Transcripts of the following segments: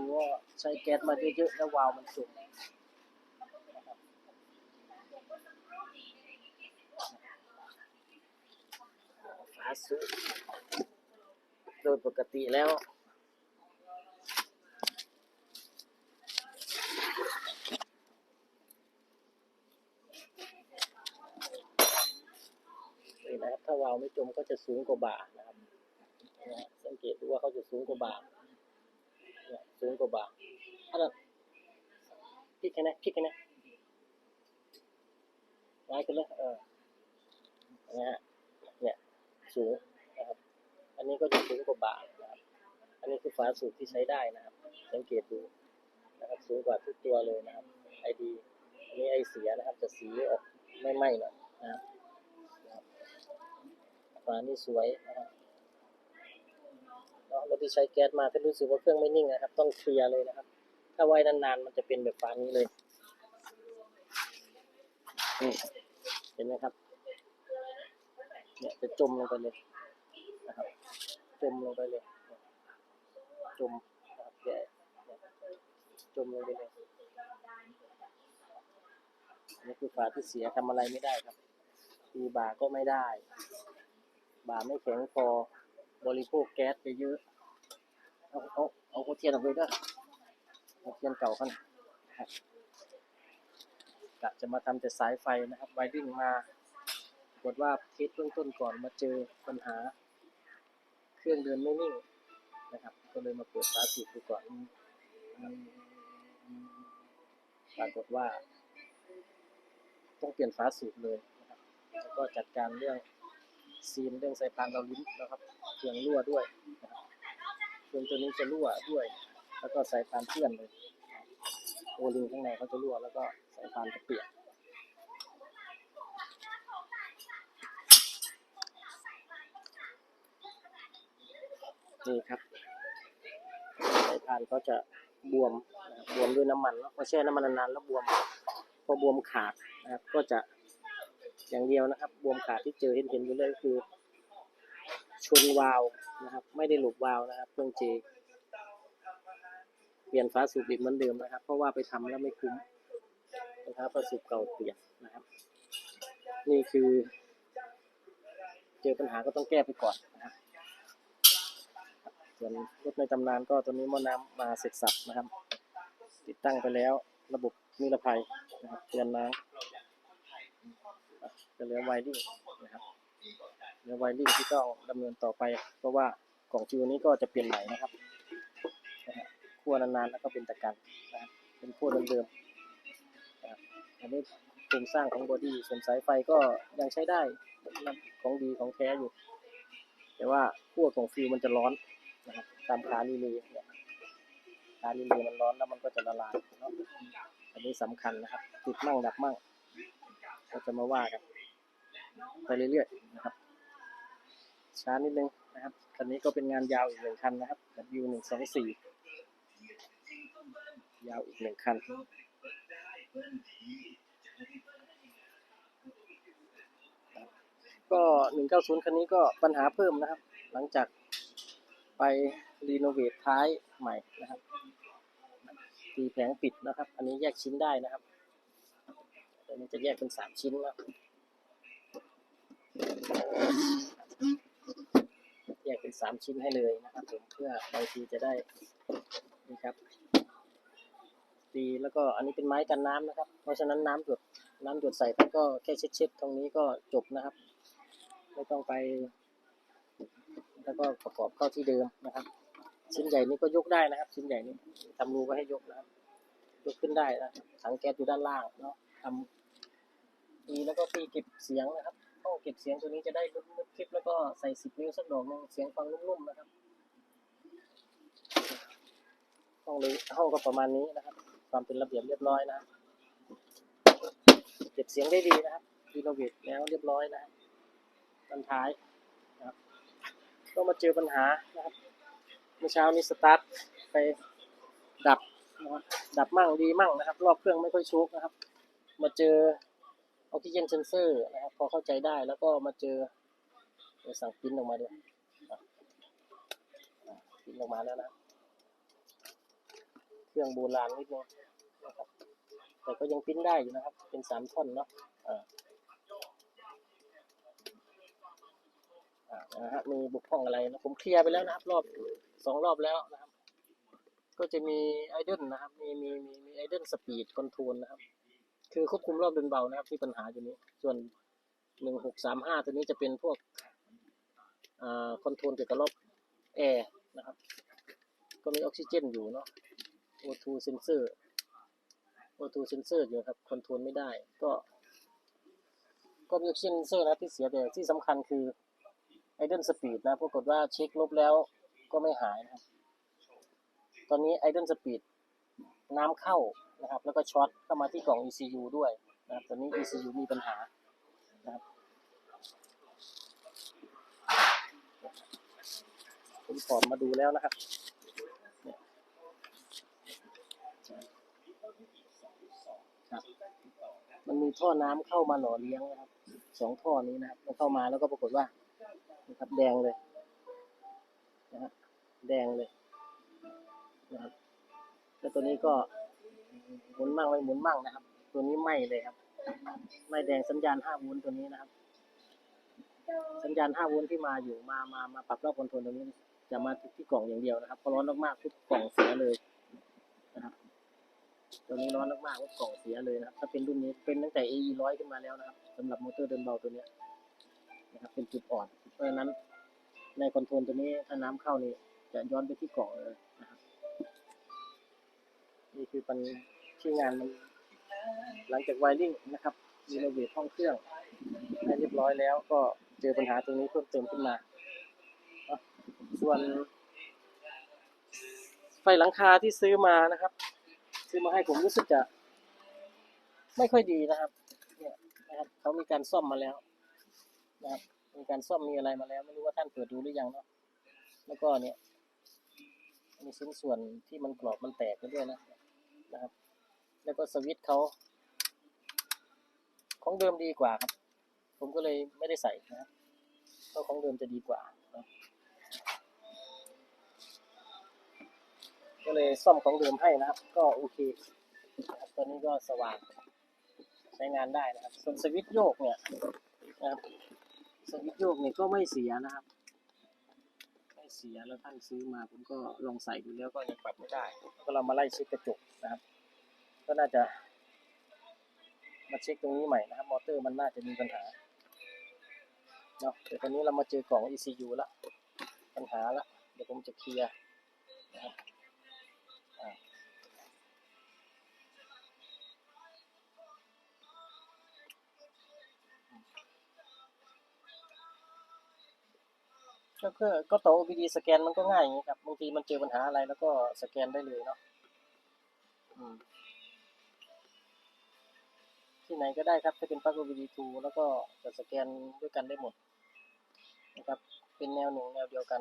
คือว่าใช้แก๊สมาเยอะๆแล้ววาล์วมันสุ่มนะครับฝาสูบโดยปกติแล้วนี่นะครับถ้าวาล์วไม่จมก็จะสูงกว่าบ่านะครับสังเกตดูว่าเขาจะสูงกว่าบ่า เนี่ยสูงกว่าบาอันนั้นพลิกกันนะพลิกกันนะไล่กันเลยเออนะฮะเนี่ยสูงนะครับ อันนี้ก็จะสูงกว่าบ่านะครับ อันนี้คือฝาสูบที่ใช้ได้นะครับ สังเกตดูนะครับสูงกว่าทุกตัวเลยนะครับไอดีอันนี้ไอเสียนะครับ จะสีออกไม่ไหม้หน่อยนะครับฝานี่สวยนะครับ ถที่ใช้แก๊สมาถ้ารู้สึกว่าเครื่องไม่นิ่งนะครับ ต้องเคลียร์เลยนะครับ ถ้าไว้นานๆมันจะเป็นแบบฝานี้เลยนี่เห็นไหมครับ เนี่ยจะจมลงไปเลยนะครับ จมลงไปเลย จมนะครับแกะเนี่จมลงไปเลยนี่คือฝาที่เสียทำอะไรไม่ได้ครับตีบาก็ไม่ได้บาไม่แข็งพอบริโภคแก๊สไปเยอะ เอาเอาเอาหัวเทียนออกไปด้วยหัวเทียนเก่ากันกะจะมาทำแต่สายไฟนะครับไวริ่งมาปรากฏว่าเทสเบื้องต้นก่อนมาเจอปัญหา เครื่องเดินไม่นิ่งนะครับ ก็เลยมาเปิดฝาสูบดูก่อนปรากฏว่า ต้องเปลี่ยนฝาสูบเลยนะครับแล้วก็จัดการเรื่องซีนเรื่องสายพานเราลิ้นนะครับเครื่องรั่วด้วยนะครับ เครื่องตัวนี้จะรั่วด้วย แล้วก็สายพานเปื้อนเลยโอลิงข้างในเขาจะรั่วแล้วก็สายพานจะเปียกนี่ครับสายพานเขาจะบวมบวมด้วยน้ำมันเนาะพอแช่น้ำมันนานๆแล้วบวมพอบวมขาดนะครับก็จะอย่างเดียวนะครับ บวมขาดที่เจอเห็นเห็นอยู่เลยก็คือ ชนวาล์วนะครับ ไม่ได้หลบวาล์วนะครับเครื่องเจเปลี่ยนฝาสูบดิบเหมือนเดิมนะครับ เพราะว่าไปทำแล้วไม่คุ้มนะครับฝาสูบเก่าเปลี่ยนนะครับ นี่คือ เจอปัญหาก็ต้องแก้ไปก่อนนะครับส่วนรถในตำนานก็ตัวนี้มอน้ำมาเสร็จสับนะครับ ติดตั้งไปแล้วระบบนิรภัยนะครับเตือนน้ำจะเหลือไวริ่งนะครับ เหลือไวริ่งที่ต้องดำเนินต่อไป เพราะว่ากล่องฟิวนี้ก็จะเปลี่ยนใหม่นะครับคั่วนานๆแล้วก็เป็นตะกันนะครับเป็นคั่วเดิมๆนะครับอันนี้โครงสร้างของบอดี้ส่วนสายไฟก็ยังใช้ได้ของดีของแท้อยู่ แต่ว่าคั่วของฟิวมันจะร้อนนะครับตามคาลีเลย์เนี่ยคาลีเลยมันร้อนแล้วมันก็จะละลายเนาะอันนี้สำคัญนะครับติดมั่งดับมั่งก็จะมาว่ากันไปเรื่อยๆนะครับ ช้านิดนึงนะครับคันนี้ก็เป็นงานยาวอีกหนึ่งคันนะครับ W หนึ่งสองสี่ยาวอีกหนึ่งคัน ก็หนึ่งเก้าศูนย์คันนี้ก็ปัญหาเพิ่มนะครับ หลังจากไปรีโนเวทท้ายใหม่นะครับตีแผงปิดนะครับ อันนี้แยกชิ้นได้นะครับตัวนี้จะแยกเป็นสามชิ้นแล้วแยกเป็นสามชิ้นให้เลยนะครับผมเพื่อบางทีจะได้นี่ครับตีแล้วก็อันนี้เป็นไม้กันน้ำนะครับ เพราะฉะนั้นน้ำหยดน้ำหยดใส่ท่านก็แค่เช็ดๆตรงนี้ก็จบนะครับ ไม่ต้องไป แล้วก็ประกอบเข้าที่เดิมนะครับ ชิ้นใหญ่นี้ก็ยกได้นะครับ ชิ้นใหญ่นี้ทำรูไว้ให้ยกนะครับยกขึ้นได้นะถังแก๊สอยู่ด้านล่างเนาะทำดีแล้วก็ที่เก็บเสียงนะครับ ห้องเก็บเสียงตัวนี้จะได้ลุกคลิปแล้วก็ใส่สิบนิ้วสักดอกนึงเสียงฟังนุ่มๆนะครับห้องนี้ห้องก็ประมาณนี้นะครับ ความเป็นระเบียบเรียบร้อยนะครับเก็บเสียงได้ดีนะครับรีโนเวทแล้วเรียบร้อยนะครันท้ายนะครับก็มาเจอปัญหานะครับเมื่อเช้านี้สตาร์ทไปดับนะครับดับมั่งดีมั่งนะครับ รอบเครื่องไม่ค่อยโชกนะครับ มาเจอ ออกซิเจนเซนเซอร์นะครับพอเข้าใจได้แล้วก็มาเจอสั่งปริ้นออกมาด้วยอะอะปริ้นออกมาแล้วนะ เครื่องโบราณนิดนึงนะครับแต่ก็ยังปริ้นได้อยู่นะครับ เป็นสามท่อนเนาะอ่าอ่านะฮะมีบุกพร่องอะไรนะผมเคลียร์ไปแล้วนะครับ รอบสองรอบแล้วนะครับ ก็จะมีไอเดนนะครับ มีมีมีมีไอเดนสปีดคอนโทรลนะครับ คือควบคุมรอบเดินเบานะครับที่ปัญหาอยู่นี้ ส่วนหนึ่งหกสามห้าตัวนี้จะเป็นพวกอคอนโทรลเกี่ยวกับรอบแอร์นะครับ ก็มีออกซิเจนอยู่เนาะ O2 sensor O2 sensor อยู่ครับคอนโทรลไม่ได้ ก็ก็มีออกซิเจนเซนเซอร์นะที่เสียแต่ที่สำคัญคือไอเดนสปีดนะปรากฏว่าเช็คลบแล้วก็ไม่หายนะครับ ตอนนี้ไอเดนสปีดน้ำเข้า นะครับ แล้วก็ช็อตเข้ามาที่กล่อง ECU ด้วยนะครับตอนนี้ ECU มีปัญหานะครับผมถอดมาดูแล้วนะครับครับมันมีท่อน้ำเข้ามาหล่อเลี้ยงนะครับสองท่อนี้นะครับมันเข้ามาแล้วก็ปรากฏว่านะครับแดงเลยนะฮะแดงเลยนะครับแล้วตัวนี้ก็ หมุนมั่งไม่หมุนมั่งนะครับ ตัวนี้ไหมเลยครับไหมแดงสัญญาณห้าโวลต์ตัวนี้นะครับ สัญญาณห้าโวลต์ที่มาอยู่มามามาปรับรอบคอนโทรลตัวนี้ จะมาที่กล่องอย่างเดียวนะครับพอร้อนมากๆทุกกล่องเสียเลยนะครับ ตัวนี้ร้อนมากๆว่ากล่องเสียเลยนะครับ ถ้าเป็นรุ่นนี้เป็นตั้งแต่ AE ร้อยขึ้นมาแล้วนะครับสำหรับมอเตอร์เดินเบาตัวนี้นะครับ เป็นจุดอ่อนเพราะฉะนั้นในคอนโทรลตัวนี้ถ้าน้ำเข้านี่จะย้อนไปที่กล่องเลยนะครับ นี่คือปัญ ที่งานมันหลังจากไวริ่งนะครับรีโนเวทห้องเครื่องให้เรียบร้อยแล้วก็เจอปัญหาตรงนี้เพิ่มเติมขึ้นมา ส่วน ไฟหลังคาที่ซื้อมานะครับ ซื้อมาให้ผมรู้สึกจะ ไม่ค่อยดีนะครับเนี่ยนะครับเขามีการซ่อมมาแล้วนะครับมีการซ่อมมีอะไรมาแล้ว ไม่รู้ว่าท่านเปิดดูหรือยังเนาะแล้วก็เนี่ยมีชิ้นส่วนที่มันกรอบมันแตกไปด้วยนะนะครับ แล้วก็สวิตช์เขาของเดิมดีกว่าครับ ผมก็เลยไม่ได้ใส่นะเพราะของเดิมจะดีกว่า ก็เลยซ่อมของเดิมให้นะครับ ก็โอเคตัวนี้ก็สว่างใช้งานได้นะครับ ส่วนสวิตช์โยกเนี่ยนะครับสวิตช์โยกเนี่ยก็ไม่เสียนะครับ ไม่เสียแล้วท่านซื้อมาผมก็ลองใส่ดูแล้วก็ยังปรับไม่ได้ ก็เรามาไล่เช็คกระจกนะครับ ก็น่าจะมาเช็คตรงนี้ใหม่นะครับ มอเตอร์มันน่าจะมีปัญหาเนาะเดี๋ยวตอนนี้เรามาเจอกล่อง ECU ละปัญหาละเดี๋ยวผมจะเคลียร์นะครับก็คือก็โต่อ OBD สแกนมันก็ง่ายอย่างนี้ครับบางทีมันเจอปัญหาอะไรแล้วก็สแกนได้เลยเนาะ ที่ไหนก็ได้ครับ ถ้าเป็นปลั๊ก OBD 2 แล้วก็จะสแกนด้วยกันได้หมดนะครับ เป็นแนวหนึ่งแนวเดียวกัน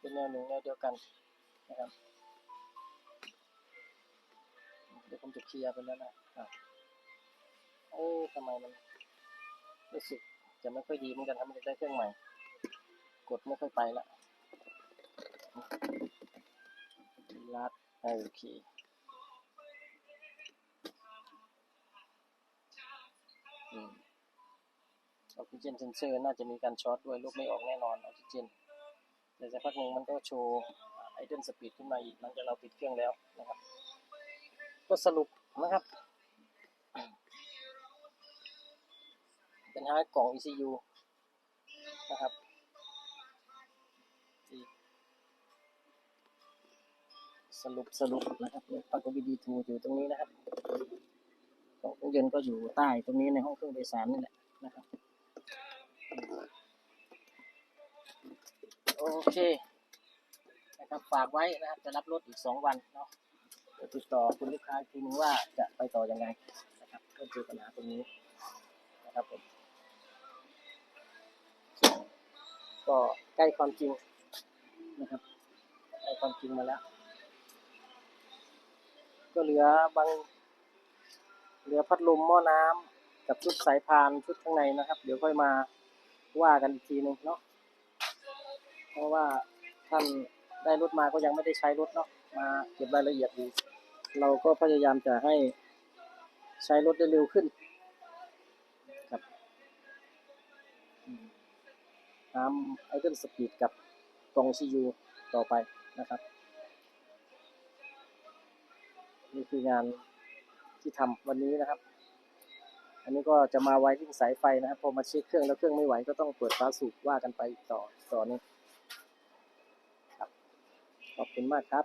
เป็นแนวหนึ่งแนวเดียวกันนะครับเดี๋ยวผมจะเคลียร์ไปแล้วนะเอ้ทำไมมันรู้สึกจะไม่ค่อยดีเหมือนกันทำไม่ได้เครื่องใหม่ กดไม่ค่อยไปละลัดโอเค ออกซิเจนเซนเซอร์น่าจะมีการช็อตด้วยลูกไม่ออกแน่นอนออกซิเจนแต่สักพักหนึ่งมันก็โชว์ไอเดนสปีดขึ้นมาอีกหลังจากเราปิดเครื่องแล้วนะครับ ก็สรุปนะครับ เป็นหากล่อง ECU นะครับสรุปสรุปนะครับปลั๊ก OBD 2อยู่ตรงนี้นะครับ ของเครื่องยนก็อยู่ใต้ตรงนี้ในห้องเครื่องโดยสารนี่แหละนะครับโอเคนะครับฝากไว้นะครับจะรับรถอีกสองวันเนาะเดี๋ยวติดต่อคุณลูกค้าทีนึงว่าจะไปต่อยังไงนะครับเพื่อเจอปัญหาตรงนี้นะครับผมก็ใกล้ความจริงนะครับใกล้ความจริงมาแล้ว ก็เหลือบาง เหลือพัดลมหม้อน้ำกับชุดสายพานชุดข้างในนะครับ เดี๋ยวค่อยมาว่ากันอีกทีหนึ่งเนาะเพราะว่าท่านได้รถมาก็ยังไม่ได้ใช้รถเนาะมาเก็บรายละเอียดดูเราก็พยายามจะให้ใช้รถได้เร็วขึ้นครับอืมตามไอเดนสปีดกับกล่องซียูต่อไปนะครับ นี่คืองาน ที่ทำวันนี้นะครับ อันนี้ก็จะมาไว้ทิ้งสายไฟนะครับพอมาเช็คเครื่องแล้วเครื่องไม่ไหวก็ต้องเปิดฟ้าสูบว่ากันไปต่อต่อนี้ครับขอบคุณมากครับ